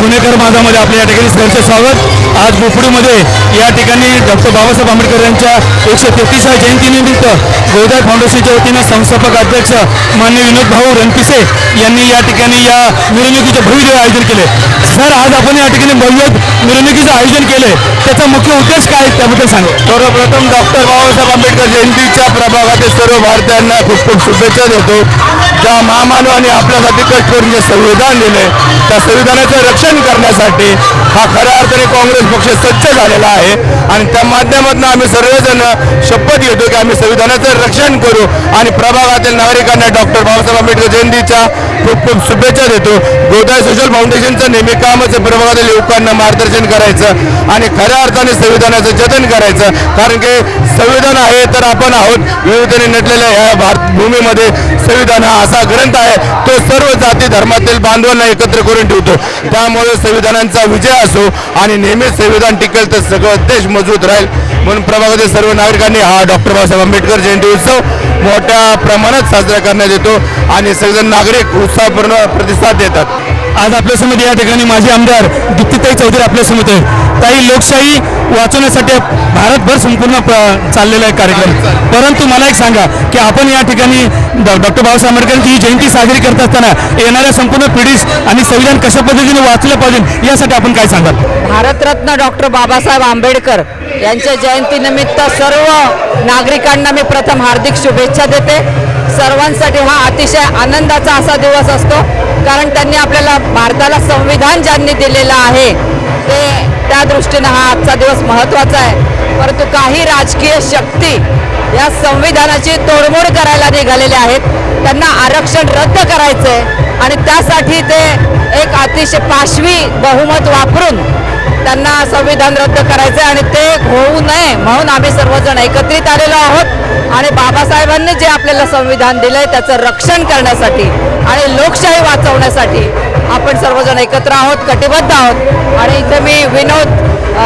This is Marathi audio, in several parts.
पुणेकर माझामध्ये आपल्या या ठिकाणी सहर्ष स्वागत. आज बोपडीमध्ये या ठिकाणी डॉक्टर बाबासाहेब आंबेडकर यांच्या एकशे तेहतीसा जयंतीनिमित्त गोदाय फाउंडेशनच्या वतीनं संस्थापक अध्यक्ष मान्य विनोद भाऊ रणपिसे यांनी या ठिकाणी या मिरवणुकीचे भव्य आयोजन केले. सर आज आपण या ठिकाणी भव्य मिरवणुकीचं आयोजन केले त्याचा मुख्य उद्देश काय आहे त्याबद्दल सांगा. सर्वप्रथम डॉक्टर बाबासाहेब आंबेडकर जयंतीच्या प्रभागातील सर्व भारतीयांना खूप खूप शुभेच्छा देतो. ज्या महामानवाने आपल्यासाठी कष्ट करून जे संविधान दिले त्या संविधानाचं रक्षण करण्यासाठी हा खऱ्या अर्थाने काँग्रेस पक्ष सज्ज झालेला आहे. आणि त्या माध्यमातून आम्ही सर्वजण शपथ घेतो की आम्ही संविधानाचं रक्षण करू आणि प्रभागातील नागरिकांना डॉक्टर बाबासाहेब आंबेडकर जयंतीच्या खूप खूप शुभेच्छा देतो. गोदाय सोशल फाउंडेशनचं नेहमी कामच प्रभागातील युवकांना मार्गदर्शन करायचं आणि खऱ्या अर्थाने संविधानाचं जतन करायचं. कारण की संविधान आहे तर आपण आहोत. विविधतेने नटलेल्या ह्या भारत भूमीमध्ये संविधान हा असा ग्रंथ आहे. तो सर्व जाती धर्मातील बांधवांना एकत्र करून ठेवतो. त्यामुळे संविधानाचा विजय असो आणि नेहमीच संविधान टिकेल तर सगळं देश मजबूत राहील. म्हणून प्रभागातील सर्व नागरिकांनी हा डॉक्टर बाबासाहेब आंबेडकर जयंती उत्सव मोठ्या प्रमाणात साजरा करण्यात येतो आणि सगळेजण नागरिक उत्साहपूर्ण प्रतिसाद देतात. आज आपल्यासमोर या ठिकाणी माझे आमदार दीप्तीताई चौधरी आपल्यासमोर आहे ताई लोकशाही वाचवण्यासाठी भारतभर संपूर्ण प- चाललेला आहे कार्यक्रम. परंतु मला एक सांगा की आपण या ठिकाणी डॉक्टर बाबासाहेब आंबेडकरांची ही जयंती साजरी करत असताना येणाऱ्या संपूर्ण पिढीस आणि संविधान कशा पद्धतीने वाचलं पाहिजे यासाठी आपण काय सांगाल? भारतरत्न डॉक्टर बाबासाहेब आंबेडकर यांच्या जयंतीनिमित्त सर्व नागरिकांना मी प्रथम हार्दिक शुभेच्छा देते. सर्वांसाठी हा अतिशय आनंदाचा असा दिवस असतो कारण त्यांनी आपल्याला भारताला संविधान ज्यांनी दिलेलं आहे ते त्या दृष्टीनं हा आजचा दिवस महत्त्वाचा आहे. परंतु काही राजकीय शक्ती या संविधानाची तोडमोड करायला निघालेल्या आहेत. त्यांना आरक्षण रद्द करायचं आहे आणि त्यासाठी ते एक अतिशय पाशवी बहुमत वापरून त्यांना संविधान रद्द करायचं आहे आणि ते होऊ नये. म्हणून आम्ही सर्वजण एकत्रित आलेलो आहोत. आणि बाबासाहेबांनी जे आपल्याला संविधान दिलंय त्याचं रक्षण करण्यासाठी आणि लोकशाही वाचवण्यासाठी आपण सर्वजण एकत्र आहोत कटिबद्ध आहोत. आणि इथे मी विनोद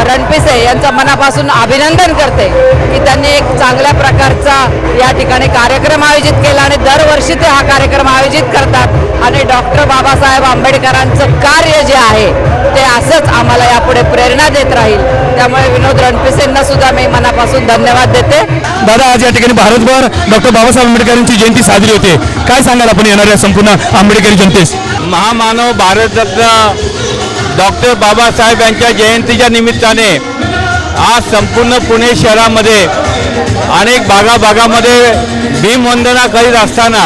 रणपिसे यांचं मनापासून अभिनंदन करते की त्यांनी एक चांगल्या प्रकारचा या ठिकाणी कार्यक्रम आयोजित केला आणि दरवर्षी ते हा कार्यक्रम आयोजित करतात. आणि डॉक्टर बाबासाहेब आंबेडकरांचं कार्य जे आहे ते असंच आम्हाला यापुढे प्रेरणा देत राहील. त्यामुळे विनोद रणपिसेंना सुद्धा मी मनापासून धन्यवाद देते. दादा आज या ठिकाणी भारतभर डॉक्टर बाबासाहेब आंबेडकरांची जयंती साजरी होते. काय सांगाल आपण येणाऱ्या संपूर्ण आंबेडकरी जनतेस. महामानव भारतरत्न डॉक्टर बाबासाहेब यांच्या जयंतीच्या निमित्ताने आज संपूर्ण पुणे शहरामध्ये अनेक भागाभागामध्ये भीमवंदना करीत असताना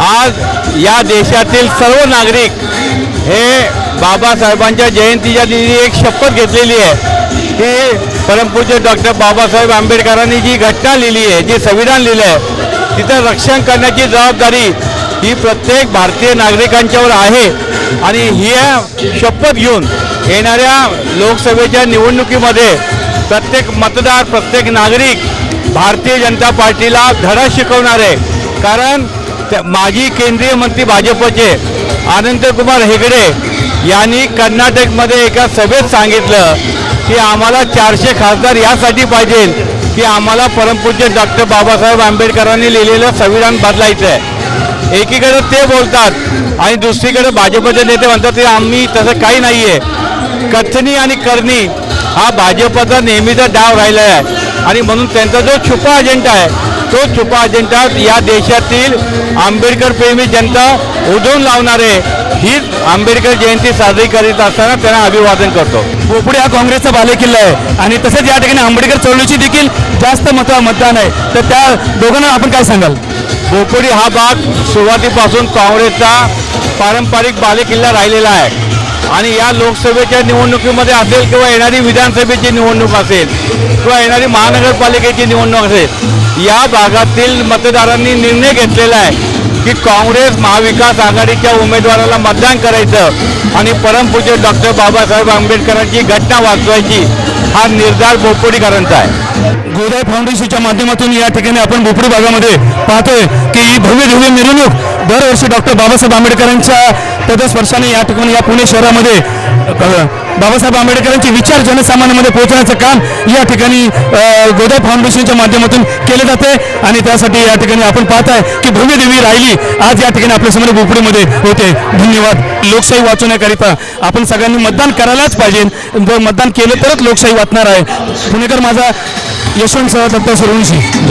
आज या देशातील सर्व नागरिक हे बाबासाहेबांच्या जयंतीच्या दिवशी एक शपथ घेतलेली आहे. की परमपूज्य डॉक्टर बाबासाहेब आंबेडकरांनी जी घटना लिहिली आहे जी संविधान लिहिलं आहे तिथं रक्षण करण्याची जबाबदारी ही प्रत्येक भारतीय नागरिकांच्यावर आहे. आणि ही शपथ घेऊन येणाऱ्या लोकसभेच्या निवडणुकीमध्ये प्रत्येक मतदार प्रत्येक नागरिक भारतीय जनता पार्टीला धडा शिकवणार. आहे कारण त्या- माजी केंद्रीय मंत्री भाजपचे आनंदकुमार हेगडे यांनी कर्नाटकमध्ये एका सभेत सांगितलं की आम्हाला चारशे खासदार यासाठी पाहिजे की आम्हाला परमपूज्य डॉक्टर बाबासाहेब आंबेडकरांनी लिहिलेलं संविधान बदलायचं आहे एकीकडे ते बोलतात आणि दुसरीकडे भाजपचे नेते म्हणतात की आम्ही तसं काही नाही आहे कथनी आणि करणी हा भाजपचा नेहमीचा डाव राहिला आहे. आणि म्हणून त्यांचा जो छुपा अजेंडा आहे तो छुपा अजेंडा या देशातील आंबेडकर प्रेमी जनता उधळून लावणारे हीच आंबेडकर जयंती साजरी करीत असताना त्यांना अभिवादन करतो. बोपडे हा काँग्रेसचा बालेकिल्ला आहे. आणि तसेच या ठिकाणी आंबेडकर चळवळीची देखील जास्त मत मतदान आहे. तर त्या दोघांना आपण काय सांगाल? भोपोडी हा भाग सुरुवातीपासून काँग्रेसचा पारंपरिक बालेकिल्ला राहिलेला आहे. आणि या लोकसभेच्या निवडणुकीमध्ये असेल किंवा येणारी विधानसभेची निवडणूक असेल किंवा येणारी महानगरपालिकेची निवडणूक असेल या भागातील मतदारांनी निर्णय घेतलेला आहे की काँग्रेस महाविकास आघाडीच्या उमेदवाराला मतदान करायचं आणि परमपूज्य डॉक्टर बाबासाहेब आंबेडकरांची घटना वाचवायची हा निर्धार बोपोडीकरांचा आहे. गोदाय फाउंडेशनच्या माध्यमातून या ठिकाणी आपण भोपडी भागामध्ये पाहतोय की ही भव्य दिव्य मिरवणूक दरवर्षी डॉक्टर बाबासाहेब आंबेडकरांच्या पदस्पर्शाने या ठिकाणी या पुणे शहरामध्ये बाबासाहेब आंबेडकरांचे विचार जनसामान्यामध्ये पोहोचण्याचं काम या ठिकाणी अ, गोदाय फाउंडेशनच्या माध्यमातून केले जाते आणि त्यासाठी या ठिकाणी आपण पाहताय की भव्य देवी राहिली आज या ठिकाणी आपल्यासमोर भोपळीमध्ये होते. धन्यवाद. लोकशाही वाचवण्याकरिता आपण सगळ्यांनी मतदान करायलाच पाहिजे. जर मतदान केलं तरच लोकशाही वाचणार आहे. पुणेकर माझा यशवंत सह दत्ता सुरवंशी